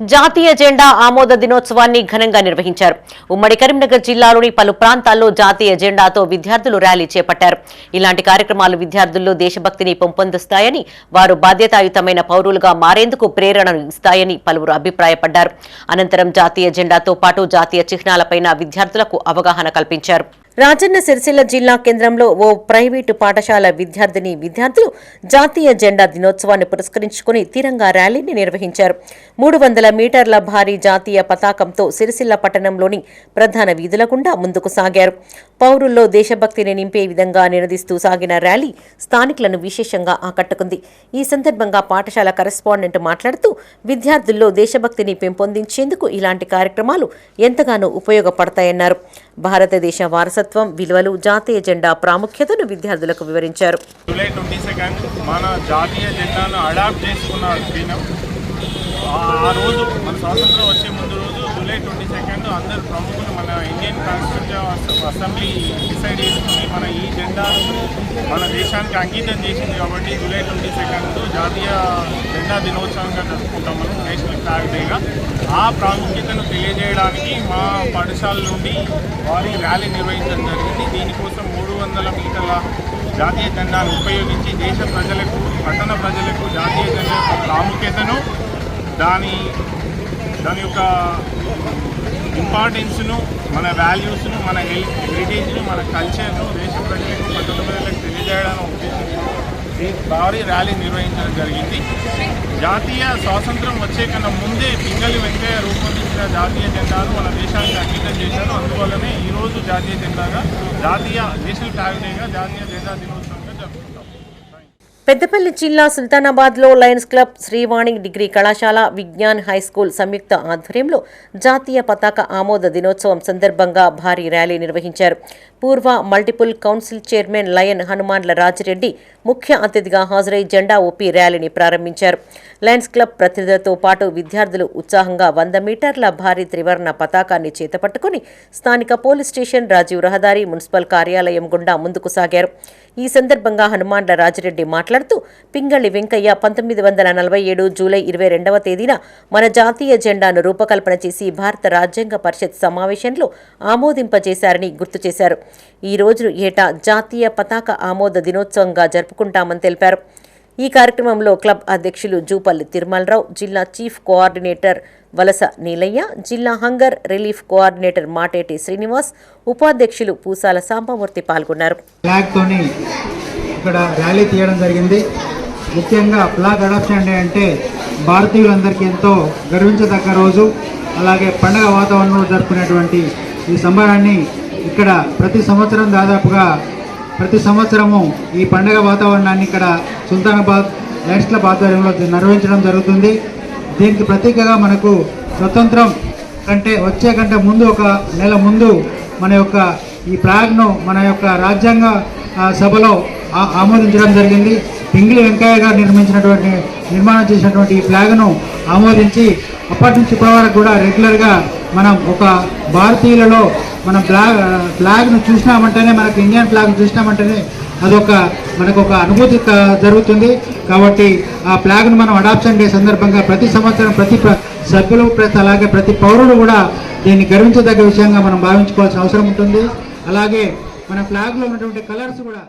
జాతీయ జెండా ఆమోద దినోత్సవాన్ని ఘనంగా నిర్వహించారు. ఉమ్మడి కరీంనగర్ జిల్లాలోని పలు ప్రాంతాల్లో జాతీయ జెండాతో విద్యార్థులు ర్యాలీ చేపట్టారు. ఇలాంటి కార్యక్రమాలు విద్యార్థుల్లో దేశభక్తిని పెంపొందిస్తాయని వారు బాధ్యతాయుతమైన పౌరులుగా మారేందుకు ప్రేరణను ఇస్తాయని పలువురు అభిప్రాయపడ్డారు. అనంతరం జాతీయ జెండాతో పాటు జాతీయ చిహ్నాలపైన విద్యార్థులకు అవగాహన కల్పించారు. రాజన్న సిరిసిల్ల జిల్లా కేంద్రంలో ఓ ప్రైవేటు పాఠశాల విద్యార్థిని విద్యార్థులు జాతీయ జెండా దినోత్సవాన్ని పురస్కరించుకుని తీరంగా ర్యాలీని నిర్వహించారు. మూడు వందల మీటర్ల భారీ జాతీయ పతాకంతో సిరిసిల్ల పట్టణంలోని ప్రధాన వీధుల గుండా ముందుకు సాగారు. పౌరుల్లో దేశభక్తిని నింపే విధంగా నినదిస్తూ సాగిన ర్యాలీ స్థానికులను విశేషంగా ఆకట్టుకుంది. ఈ సందర్భంగా పాఠశాల కరెస్పాండెంట్ మాట్లాడుతూ విద్యార్థుల్లో దేశభక్తిని పెంపొందించేందుకు ఇలాంటి కార్యక్రమాలు ఎంతగానో ఉపయోగపడతాయన్నారు. భారతదేశ వారసత్వం విలువలు జాతీయ జెండా ప్రాముఖ్యతను విద్యార్థులకు వివరించారు. జూలై ట్వంటీ సెకండ్ మన జాతీయ జెండాను అడాప్ట్ చేసుకున్న ఆ రోజు మన స్వాతంత్రం వచ్చే ముందు రోజు జూలై ట్వంటీ సెకండ్ అందరు ప్రముఖులు మన ఇండియన్ కాన్స్టిట్యూషన్ అసెంబ్లీ డిసైడ్ చేసుకుని మన ఈ జెండాను మన దేశానికి అంకితం చేసింది కాబట్టి జూలై ట్వంటీ సెకండ్ జాతీయ జెండా దినోత్సవంగా జరుపుకుంటాం మనం నేషనల్ ఫ్లాగ్ డేగా ఆ ప్రాముఖ్యతను తెలియజేయడానికి మా పాఠశాల నుండి వారి ర్యాలీ నిర్వహించడం జరిగింది. దీనికోసం మూడు వందల మీటర్ల జాతీయ జెండాను ఉపయోగించి దేశ ప్రజలకు పట్టణ ప్రజలకు జాతీయ జెండా యొక్క ప్రాముఖ్యతను దాని దాని యొక్క ఇంపార్టెన్స్ను మన వాల్యూస్ను మన హెరిటేజ్ను మన కల్చర్ను దేశ ప్రజలకు పట్టణ ప్రజలకు తెలియజేయడానికి ఉద్దేశించి ఈ భారీ ర్యాలీ నిర్వహించడం జరిగింది. జాతీయ స్వాతంత్రం వచ్చే కన్నా ముందే పింగళి వెంకయ్య రూపొందించిన జాతీయ జెండాను మన దేశానికి అంకితం చేశారు. అందువల్లనే ఈరోజు జాతీయ జెండాగా జాతీయ నేషనల్ ఫ్లాగ్ డేగా జాతీయ జెండా దినోత్సవం పెద్దపల్లి జిల్లా సుల్తానాబాద్లో లయన్స్ క్లబ్ శ్రీవాణి డిగ్రీ కళాశాల విజ్ఞాన్ హై స్కూల్ సంయుక్త ఆధ్వర్యంలో జాతీయ పతాక ఆమోద దినోత్సవం సందర్భంగా భారీ ర్యాలీ నిర్వహించారు. పూర్వ మల్టిపుల్ కౌన్సిల్ చైర్మన్ లయన్ హనుమాన్ల రాజిరెడ్డి ముఖ్య అతిథిగా హాజరై జెండా ఊపి ర్యాలీని ప్రారంభించారు. లయన్స్ క్లబ్ ప్రతినిధులతో పాటు విద్యార్థులు ఉత్సాహంగా వంద మీటర్ల భారీ త్రివర్ణ పతాకాన్ని చేతపట్టుకుని స్థానిక పోలీస్ స్టేషన్ రాజీవ్ రహదారి మున్సిపల్ కార్యాలయం గుండా ముందుకు సాగారు. ఈ సందర్భంగా హనుమాన్ల రాజిరెడ్డి మాట్లాడుతూ పింగళి వెంకయ్య పంతొమ్మిది వందల నలభై ఏడు జూలై ఇరవై రెండవ తేదీన మన జాతీయ జెండాను రూపకల్పన చేసి భారత రాజ్యాంగ పరిషత్ సమావేశంలో ఆమోదింపజేశారని గుర్తు చేశారు. ఈ రోజు ఏటా జాతీయ పతాక ఆమోద దినోత్సవంగా జరుపుకుంటామని తెలిపారు. ఈ కార్యక్రమంలో క్లబ్ అధ్యక్షులు జూపల్లి తిరుమలరావు జిల్లా చీఫ్ కోఆర్డినేటర్ వలస నీలయ్య జిల్లా hunger relief coordinator Mateti Srinivas ఉపాధ్యక్షులు పూసాల సాంబమూర్తి పాల్గొన్నారు. ఇక్కడ ర్యాలీ తీయడం జరిగింది. ముఖ్యంగా ఫ్లాగ్ అడాప్షన్ డే అంటే భారతీయులందరికీ ఎంతో గర్వించదగ్గ రోజు. అలాగే పండగ వాతావరణంలో జరుపుకునేటువంటి ఈ సంబరాన్ని ఇక్కడ ప్రతి సంవత్సరం దాదాపుగా ప్రతి సంవత్సరము ఈ పండగ వాతావరణాన్ని ఇక్కడ సుల్తానాబాద్ లయన్స్ క్లబ్ ఆధ్వర్యంలో నిర్వహించడం జరుగుతుంది. దీనికి ప్రతీకగా మనకు స్వతంత్రం కంటే వచ్చే కంటే ముందు ఒక నెల ముందు మన యొక్క ఈ ఫ్లాగ్ను మన యొక్క రాజ్యాంగ సభలో ఆమోదించడం జరిగింది. పింగిలి వెంకయ్య గారు నిర్మించినటువంటి నిర్మాణం చేసినటువంటి ఈ ఫ్లాగ్ను ఆమోదించి అప్పటి నుంచి ఇప్పటివరకు కూడా రెగ్యులర్గా మనం ఒక భారతీయులలో మనం ఫ్లాగ్ ఫ్లాగ్ను చూసినామంటేనే మనకు ఇండియన్ ఫ్లాగ్ చూసినామంటేనే అదొక మనకు ఒక అనుభూతి జరుగుతుంది. కాబట్టి ఆ ఫ్లాగ్ను మనం అడాప్షన్ డే సందర్భంగా ప్రతి సంవత్సరం ప్రతి సభ్యులు ప్రతి అలాగే ప్రతి పౌరుడు కూడా దీన్ని గర్వించదగ్గ విషయంగా మనం భావించుకోవాల్సిన అవసరం ఉంటుంది. అలాగే మన ఫ్లాగ్లో ఉన్నటువంటి కలర్స్ కూడా